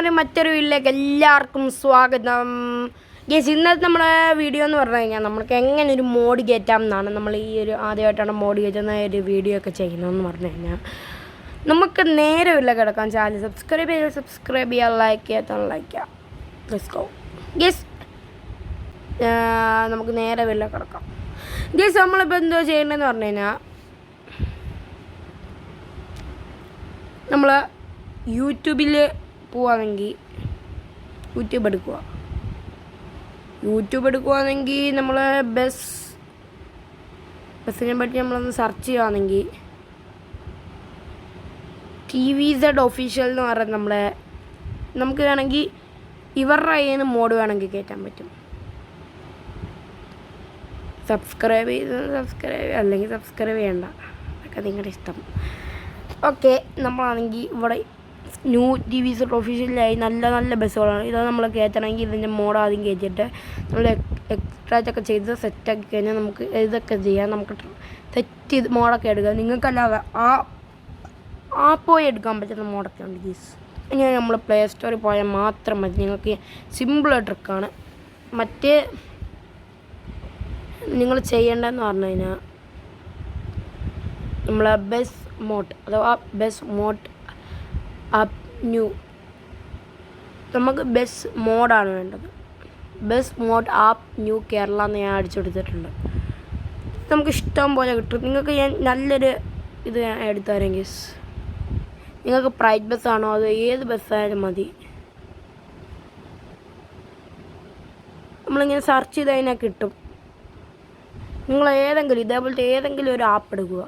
പറഞ്ഞ മറ്റൊരു വീട്ടിലേക്ക് എല്ലാവർക്കും സ്വാഗതം. ഗേസ് ഇന്നത്തെ നമ്മുടെ വീഡിയോ എന്ന് പറഞ്ഞു കഴിഞ്ഞാൽ നമ്മൾക്ക് എങ്ങനെ ഒരു മോഡ് കയറ്റാം എന്നാണ് നമ്മൾ ഈ ഒരു ആദ്യമായിട്ടാണ് മോഡ് കയറ്റുന്ന ഒരു വീഡിയോ ഒക്കെ ചെയ്യുന്നതെന്ന് പറഞ്ഞു കഴിഞ്ഞാൽ നമുക്ക് നേരമില്ല കിടക്കാൻ ചാനൽ സബ്സ്ക്രൈബ് ചെയ്യുക സബ്സ്ക്രൈബ് ചെയ്യുക ലൈക്ക് ചെയ്യാത്ത ലൈക്ക് ചെയ്യാം ലെറ്റ്സ് ഗോ ഗേസ് നമുക്ക് നേരെ നേരമില്ല കിടക്കാം. ഗേസ് നമ്മളിപ്പോൾ എന്തോ ചെയ്യേണ്ടതെന്ന് പറഞ്ഞു കഴിഞ്ഞാൽ നമ്മൾ യൂട്യൂബിൽ പോവാണെങ്കിൽ യൂട്യൂബ് എടുക്കുക. യൂട്യൂബ് എടുക്കുകയാണെങ്കിൽ നമ്മൾ ബസ് ബസ്സിനെ പറ്റി നമ്മളൊന്ന് സെർച്ച് ചെയ്യുകയാണെങ്കിൽ ടി വി സെഡ് ഒഫീഷ്യൽ എന്ന് പറയുന്നത് നമ്മളെ നമുക്ക് വേണമെങ്കിൽ ഇവരുടെ നിന്ന് മോഡ് വേണമെങ്കിൽ കയറ്റാൻ പറ്റും. സബ്സ്ക്രൈബ് ചെയ്ത് സബ്സ്ക്രൈബ് അല്ലെങ്കിൽ സബ്സ്ക്രൈബ് ചെയ്യണ്ട. അതൊക്കെ നിങ്ങളുടെ ഇഷ്ടം. ഓക്കെ നമ്മളാണെങ്കിൽ ഇവിടെ ന്യൂ ടി വി ഒഫീഷ്യലായി നല്ല നല്ല ബസ്സുകളാണ് ഇതാണ് നമ്മൾ കയറ്റണമെങ്കിൽ ഇതിന്റെ മോഡ് ആദ്യം കയറ്റിയിട്ട് നമ്മൾ എക്സ്ട്രാറ്റൊക്കെ ചെയ്ത് സെറ്റാക്കി കഴിഞ്ഞാൽ നമുക്ക് ഇതൊക്കെ ചെയ്യാം. നമുക്ക് സെറ്റ് ചെയ്ത് മോഡൊക്കെ എടുക്കാം. നിങ്ങൾക്കല്ലാതെ ആ ആ പോയി എടുക്കാൻ പറ്റുന്ന മോഡൊക്കെ ഉണ്ട് ഗീസ് ഇങ്ങനെ നമ്മൾ പ്ലേ സ്റ്റോറിൽ പോയാൽ മാത്രം മതി. നിങ്ങൾക്ക് സിമ്പിൾ ട്രിക്കാണ് മറ്റേ നിങ്ങൾ ചെയ്യേണ്ടതെന്ന് പറഞ്ഞു കഴിഞ്ഞാൽ നമ്മളെ ബസ് മോട്ട് അഥവാ ബസ് മോട്ട് അപ്പ് ന്യൂ നമുക്ക് ബസ് മോഡാണ് വേണ്ടത്. Bus mode app new Kerala എന്ന് ഞാൻ അടിച്ചെടുത്തിട്ടുണ്ട് നമുക്ക് ഇഷ്ടം പോലെ കിട്ടും. നിങ്ങൾക്ക് ഞാൻ നല്ലൊരു ഇത് ഞാൻ എടുത്തു തരാം നിങ്ങൾക്ക് പ്രൈവറ്റ് ബസ്സാണോ അത് ഏത് ബസ്സായാലും മതി. നമ്മളിങ്ങനെ സെർച്ച് ചെയ്ത് കഴിഞ്ഞാൽ കിട്ടും. നിങ്ങൾ ഏതെങ്കിലും ഇതേപോലത്തെ ഏതെങ്കിലും ഒരു ആപ്പ് എടുക്കുക.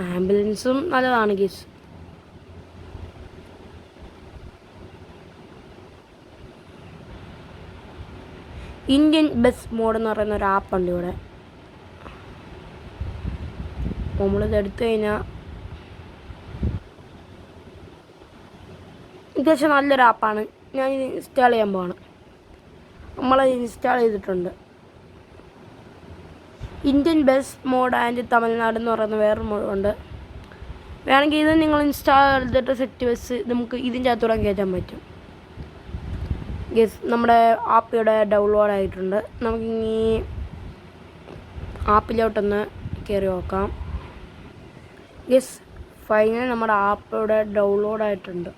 ആംബുലൻസും നല്ലതാണ് ഗീസ്. ഇന്ത്യൻ ബസ് മോഡ് എന്ന് പറയുന്ന ഒരു ആപ്പുണ്ട് ഇവിടെ. നമ്മളിത് എടുത്തു കഴിഞ്ഞാൽ അത്യാവശ്യം നല്ലൊരു ആപ്പാണ് ഞാൻ ഇൻസ്റ്റാൾ ചെയ്യാൻ പോവാണ്. നമ്മളത് ഇൻസ്റ്റാൾ ചെയ്തിട്ടുണ്ട്. Indian bus mod and Tamil Nadu എന്ന് പറയുന്ന വേറൊരു മോഡുണ്ട് വേണമെങ്കിൽ ഇത് നിങ്ങൾ ഇൻസ്റ്റാൾ ചെയ്തിട്ട് സെറ്റ് ബസ് നമുക്ക് ഇതിന്റെ അകത്തൂടെ കയറ്റാൻ പറ്റും. ഗസ് നമ്മുടെ ആപ്പ് ഇവിടെ ഡൗൺലോഡ് ആയിട്ടുണ്ട്. നമുക്കിനി ആപ്പിലോട്ടൊന്ന് കയറി നോക്കാം. യെസ് ഫൈനൽ നമ്മുടെ ആപ്പ് ഡൗൺലോഡ് ആയിട്ടുണ്ട്.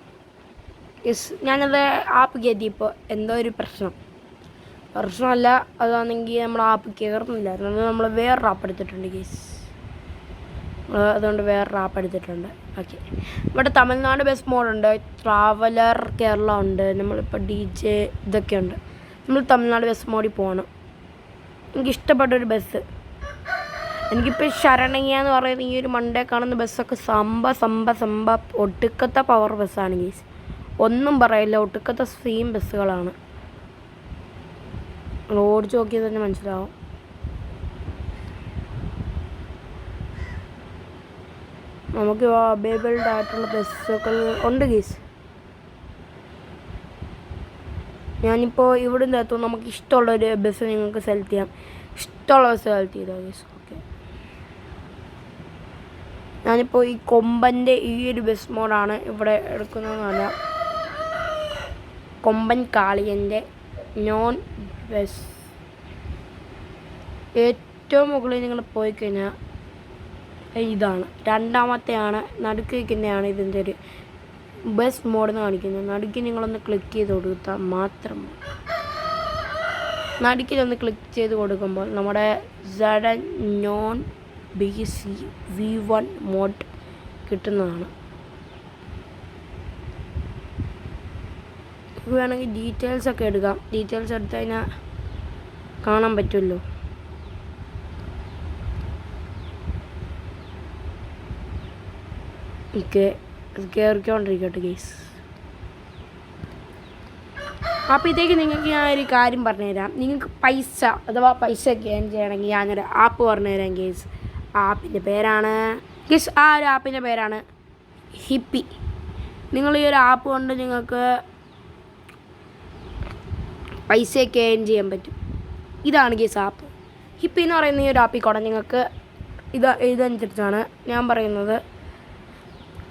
യെസ് ഞാനത് ആപ്പ് കയറ്റിയപ്പോൾ എന്തോ ഒരു പ്രശ്നം. പ്രശ്നമല്ല. അതാണെങ്കിൽ നമ്മൾ ആപ്പ് കയറുന്നില്ലായിരുന്നു അത് നമ്മൾ വേറൊരു ആപ്പ് എടുത്തിട്ടുണ്ട് കേസ് അതുകൊണ്ട് വേറൊരു ആപ്പ് എടുത്തിട്ടുണ്ട്. ഓക്കെ ഇവിടെ തമിഴ്നാട് ബസ് മോഡുണ്ട് ട്രാവലർ കേരള ഉണ്ട്. നമ്മളിപ്പോൾ ഡി ജെ ഇതൊക്കെ ഉണ്ട്. നമ്മൾ തമിഴ്നാട് ബസ് മോഡിൽ പോകണം എനിക്ക് ഇഷ്ടപ്പെട്ടൊരു ബസ് എനിക്കിപ്പോൾ ശരണയ്യ എന്ന് പറയുന്ന ഈ ഒരു മണ്ടേ കാണുന്ന ബസ്സൊക്കെ സമ്പ സമ്പ സമ്പ ഒട്ടുക്കത്തെ പവർ ബസ്സാണ് ഗീസ് ഒന്നും പറയില്ല. ഒട്ടുക്കത്തെ സെയിം ബസ്സുകളാണ് ഓടിച്ച് നോക്കിയാൽ തന്നെ മനസ്സിലാവും. നമുക്ക് അവൈലബിൾഡ് ആയിട്ടുള്ള ബസ്സുകൾ ഉണ്ട് ഗീസ്. ഞാനിപ്പോൾ ഇവിടെ നിന്ന് എത്തും നമുക്ക് ഇഷ്ടമുള്ളൊരു ബസ് നിങ്ങൾക്ക് സെലക്ട് ചെയ്യാം. ഇഷ്ടമുള്ള ബസ് സെലക്ട് ചെയ്താൽ ഗീസ്? ഓക്കെ ഞാനിപ്പോൾ ഈ കൊമ്പന്റെ ഈ ഒരു ബസ് മോഡാണ് ഇവിടെ എടുക്കുന്നതെന്ന് പറഞ്ഞാൽ കൊമ്പൻ കാളിയന്റെ നോൺ ബസ് ഏറ്റവും മുകളിൽ നിങ്ങൾ പോയി കഴിഞ്ഞാൽ ഇതാണ്. രണ്ടാമത്തെയാണ് നടുക്ക് വയ്ക്കുന്നതാണ് ഇതിന്റെ ഒരു ബസ് മോഡ് എന്ന് കാണിക്കുന്നത്. നടുക്ക് നിങ്ങളൊന്ന് ക്ലിക്ക് ചെയ്ത് കൊടുത്താൽ മാത്രം മതി. നടുക്കിലൊന്ന് ക്ലിക്ക് ചെയ്ത് കൊടുക്കുമ്പോൾ നമ്മുടെ sudden non B C V one mode കിട്ടുന്നതാണ്. നമുക്ക് വേണമെങ്കിൽ ഡീറ്റെയിൽസ് ഒക്കെ എടുക്കാം. ഡീറ്റെയിൽസ് എടുത്തു കഴിഞ്ഞാൽ കാണാൻ പറ്റുമല്ലോ. ഓക്കെ കേസ് അപ്പോൾ ഇതേക്ക് നിങ്ങൾക്ക് ഞാൻ ഒരു കാര്യം പറഞ്ഞുതരാം. നിങ്ങൾക്ക് പൈസ അഥവാ പൈസ ഒക്കെ ഏൺ ചെയ്യണമെങ്കിൽ ഞാനൊരു ആപ്പ് പറഞ്ഞുതരാം ഗേസ് ആപ്പിന്റെ പേരാണ് ഗേസ് ആ ഒരു ആപ്പിന്റെ പേരാണ് ഹിപ്പി. നിങ്ങൾ ഈ ഒരു ആപ്പ് കൊണ്ട് നിങ്ങൾക്ക് പൈസയൊക്കെ ഏൺ ചെയ്യാൻ പറ്റും. ഇതാണ് കേസ് ആപ്പ് ഹിപ്പി എന്ന് പറയുന്ന ഈ ഒരു ആപ്പിൽ കൂടെ നിങ്ങൾക്ക് ഇത് ഇതനുസരിച്ചാണ് ഞാൻ പറയുന്നത്.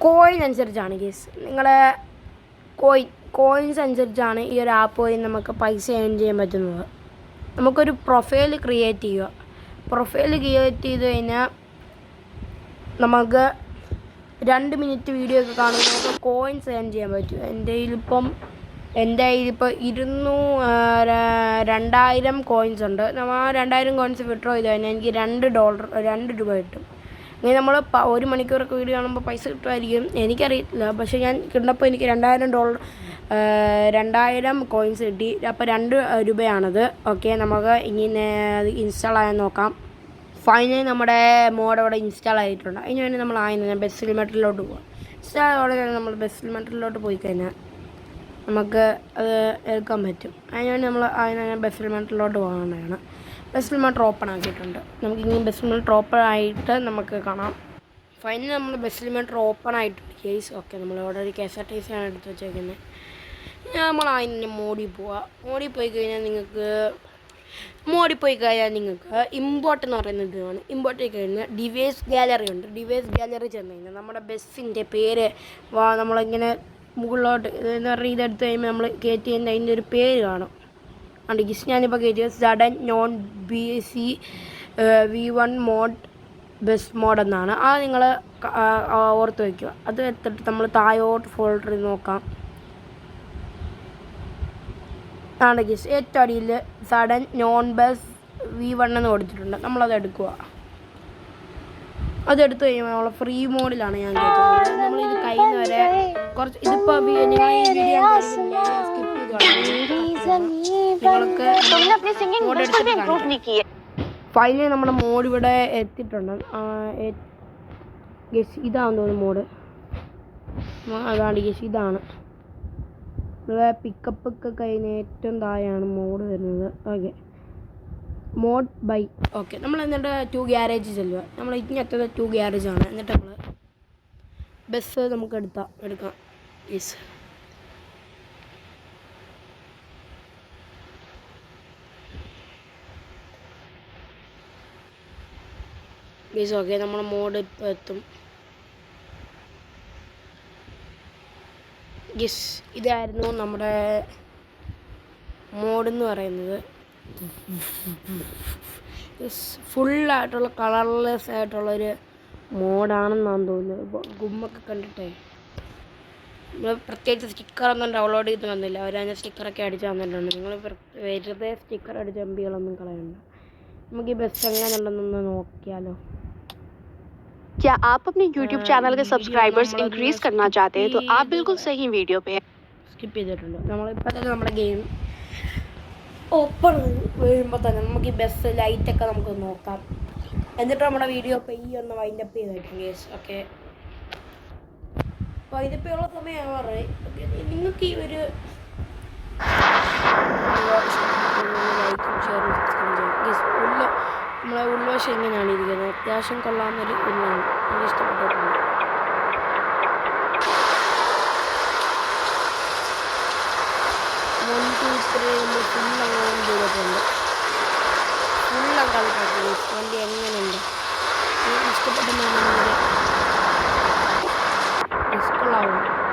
കോയിൻ അനുസരിച്ചാണ് കേസ് നിങ്ങളെ കോയിൻ കോയിൻസ് അനുസരിച്ചാണ് ഈ ഒരു ആപ്പ് വഴി നമുക്ക് പൈസ ഏൺ ചെയ്യാൻ പറ്റുന്നത്. നമുക്കൊരു പ്രൊഫൈൽ ക്രിയേറ്റ് ചെയ്യുക. പ്രൊഫൈൽ ക്രിയേറ്റ് ചെയ്ത് കഴിഞ്ഞാൽ നമുക്ക് രണ്ട് മിനിറ്റ് വീഡിയോ ഒക്കെ കാണുമ്പോൾ കോയിൻസ് ഏൺ ചെയ്യാൻ പറ്റും. എന്റെ കയ്യിലിപ്പം എന്റെ കയ്യിലിപ്പോൾ ഇരുന്നൂ രണ്ടായിരം കോയിൻസ് ഉണ്ട്. നമ്മൾ ആ രണ്ടായിരം കോയിൻസ് വിഡ്രോ ചെയ്ത് കഴിഞ്ഞാൽ എനിക്ക് രണ്ട് ഡോളർ രണ്ട് രൂപ കിട്ടും. ഇങ്ങനെ നമ്മൾ ഒരു മണിക്കൂറൊക്കെ വീഡിയോ കാണുമ്പോൾ പൈസ കിട്ടുമായിരിക്കും. എനിക്കറിയില്ല പക്ഷേ ഞാൻ കിട്ടുന്നപ്പോൾ എനിക്ക് രണ്ടായിരം ഡോളർ രണ്ടായിരം കോയിൻസ് കിട്ടി. അപ്പോൾ രണ്ട് രൂപയാണത്. ഓക്കെ നമുക്ക് ഇങ്ങനെ ഇൻസ്റ്റാൾ ആയാൽ നോക്കാം. ഫൈനലി നമ്മുടെ മോഡ് അവിടെ ഇൻസ്റ്റാൾ ആയിട്ടുണ്ട്. അതിന് വേണ്ടി നമ്മൾ ആയിരുന്നു ബെസ്റ്റ് ലിമിറ്ററിലോട്ട് പോകാം ഇൻസ്റ്റാൾ തന്നെ നമ്മൾ ബെസ്റ്റ് ലിമിറ്ററിലോട്ട് പോയി കഴിഞ്ഞാൽ നമുക്ക് അത് എടുക്കാൻ പറ്റും. അതിന് വേണ്ടി നമ്മൾ അതിന് ബസ് ലിമിറ്ററിലോട്ട് പോകാനാണ്. ബസ് ലിമിറ്റർ ഓപ്പൺ ആക്കിയിട്ടുണ്ട്. നമുക്ക് ഇനി ബസ് ലിമിറ്റർ ഓപ്പൺ ആയിട്ട് നമുക്ക് കാണാം. ഫൈനൽ നമ്മൾ ബസ് ലിമിറ്റർ ഓപ്പൺ ആയിട്ടുണ്ട്. കേസ് ഓക്കെ നമ്മൾ അവിടെ ഒരു K S R T C ആണ് എടുത്ത് വെച്ചേക്കുന്നത് നമ്മൾ അതിന് മോടി പോവുക മോടി പോയി കഴിഞ്ഞാൽ നിങ്ങൾക്ക് മോടി പോയി കഴിഞ്ഞാൽ നിങ്ങൾക്ക് ഇമ്പോർട്ട് എന്ന് പറയുന്ന ഇതാണ്. ഇമ്പോർട്ട് ചെയ്ത് കഴിഞ്ഞാൽ ഡിവൈസ് ഗാലറി ഉണ്ട്. ഡിവൈസ് ഗാലറി ചെന്ന് കഴിഞ്ഞാൽ നമ്മുടെ ബസ്സിന്റെ പേര് നമ്മളിങ്ങനെ മുകളിലോട്ട് എന്ന് പറഞ്ഞാൽ ഇതെടുത്ത് കഴിയുമ്പോൾ നമ്മൾ കയറ്റി കഴിഞ്ഞാൽ അതിന്റെ ഒരു പേര് കാണും. അതുകൊണ്ട് ഗിസ് ഞാനിപ്പോൾ കയറ്റിയത് sudden non B C V one mode bus mode എന്നാണ്. അത് നിങ്ങൾ ഓർത്ത് വയ്ക്കുക അത് എടുത്തിട്ട് നമ്മൾ തായോട്ട് ഫോൾഡറിൽ നോക്കാം. ആണ് ഗിസ്? ഏറ്റവും അടിയിൽ sudden non bus V one എന്ന് കൊടുത്തിട്ടുണ്ട്. നമ്മളത് എടുക്കുക. അതെടുത്ത് കഴിയുമ്പോൾ ഫ്രീ മോഡിലാണ് ഞാൻ കേട്ടത് നമ്മൾ ഇത് കയ്യിൽ നിന്ന് വരെ കുറച്ച് ഇതിപ്പോ നിങ്ങൾ ഈ വീഡിയോ സ്കിപ്പ് നിങ്ങൾക്ക് ഫൈനലി നമ്മുടെ മോഡ് ഇവിടെ എത്തിയിട്ടുണ്ട്. ഗസ് ഇതാണ് തോന്നുന്നു മോഡ് അതാണ് ഗസ് ഇതാണ്. ഇവിടെ പിക്കപ്പ് ഒക്കെ കഴിഞ്ഞ് ഏറ്റവും താഴെയാണ് മോഡ് വരുന്നത്. Okay mode by. ഓക്കെ നമ്മൾ എന്നിട്ട് ടു ഗ്യാരേജ് ചെല്ലുക നമ്മൾ ഇങ്ങനത്തെ ടു ഗ്യാരേജ് ആണ്. എന്നിട്ട് നമ്മൾ ബസ് നമുക്ക് എടുത്താൽ എടുക്കാം. യെസ് ബീസ് ഓക്കെ നമ്മൾ മോഡ് ഇപ്പോൾ എത്തും. യെസ് ഇതായിരുന്നു നമ്മുടെ മോഡ് എന്ന് പറയുന്നത്. ഫുള്ളായിട്ടുള്ള കളർലെസ് ആയിട്ടുള്ളൊരു മോഡാണെന്നാണ് തോന്നുന്നത് ഇപ്പോൾ ഗുമ്മൊക്കെ കണ്ടിട്ടേ നമ്മൾ പ്രത്യേകിച്ച് സ്റ്റിക്കറൊന്നും ഡൗൺലോഡ് ചെയ്ത് തന്നില്ല അവരതിന് സ്റ്റിക്കറൊക്കെ അടിച്ച് തന്നിട്ടുണ്ട് നിങ്ങൾ വെറുതെ സ്റ്റിക്കർ അടിച്ച എംബികളൊന്നും കളയണ്ട നമുക്ക് ഈ ബസ് എങ്ങനെയുണ്ടെന്നൊന്ന് നോക്കിയാലോ क्या आप अपने YouTube चैनल के सब्सक्राइबर्स इंक्रीज करना चाहते हैं तो आप बिल्कुल सही वीडियो पे हैं സ്കിപ്പ് ചെയ്തിട്ടുണ്ട് നമ്മളിപ്പോൾ തന്നെ നമ്മുടെ ഗെയിം ഓപ്പൺ വരുമ്പോൾ തന്നെ നമുക്ക് ഈ ബസ് ലൈറ്റൊക്കെ നമുക്ക് നോക്കാം. എന്നിട്ട് നമ്മുടെ വീഡിയോ ഈ ഒന്ന് വൈൻഡപ്പ് ചെയ്തിട്ടുണ്ട് ഗേസ് ഓക്കെ വൈൻഡപ്പ് ചെയ്യാനുള്ള സമയമാവാറ് നിങ്ങൾക്ക് ഈ ഒരു ലൈക്കും നമ്മളെ ഉൾവശം ഇങ്ങനെയാണ് ഇരിക്കുന്നത്. അത്യാവശ്യം കൊള്ളാവുന്നൊരു ഉള്ളാണ്. എനിക്ക് ഇഷ്ടപ്പെട്ടിട്ടുണ്ട്. ടു നമ്മൾ ചെയ്തിട്ടുണ്ട്. അങ്ങ് കളിക്കാട്ടുണ്ട് വണ്ടി എങ്ങനെയുണ്ട് നിങ്ങൾക്ക് ഇഷ്ടപ്പെട്ടെന്നുണ്ടെങ്കിൽ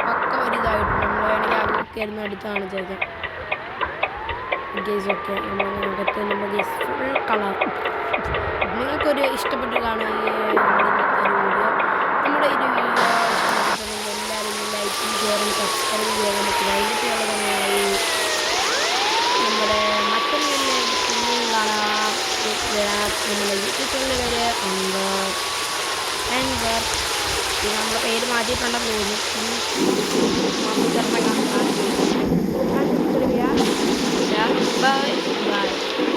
പക്ക ഒരു നമ്മൾ വേണമെങ്കിൽ അകത്ത് ഇരുന്ന് അടുത്ത് കാണിച്ചേക്കാം ഗേസ് ഒക്കെ നമ്മൾ ഗേസ് ഫുൾ കളർ നിങ്ങൾക്കൊരു ഇഷ്ടപ്പെട്ട് കാണുക നമ്മുടെ ഒരു വീഡിയോ എല്ലാവരും ലൈക്കും ഷെയറും സബ്സ്ക്രൈബ് ചെയ്യാൻ നമുക്ക് നമ്മുടെ യൂട്യൂബ് ചാനലിന്റെ പേര് അൻവർ അൻവർ ഇത് നമ്മുടെ പേര് മാറ്റിയിട്ടുണ്ടെന്ന് തോന്നുന്നു ബൈ ബൈ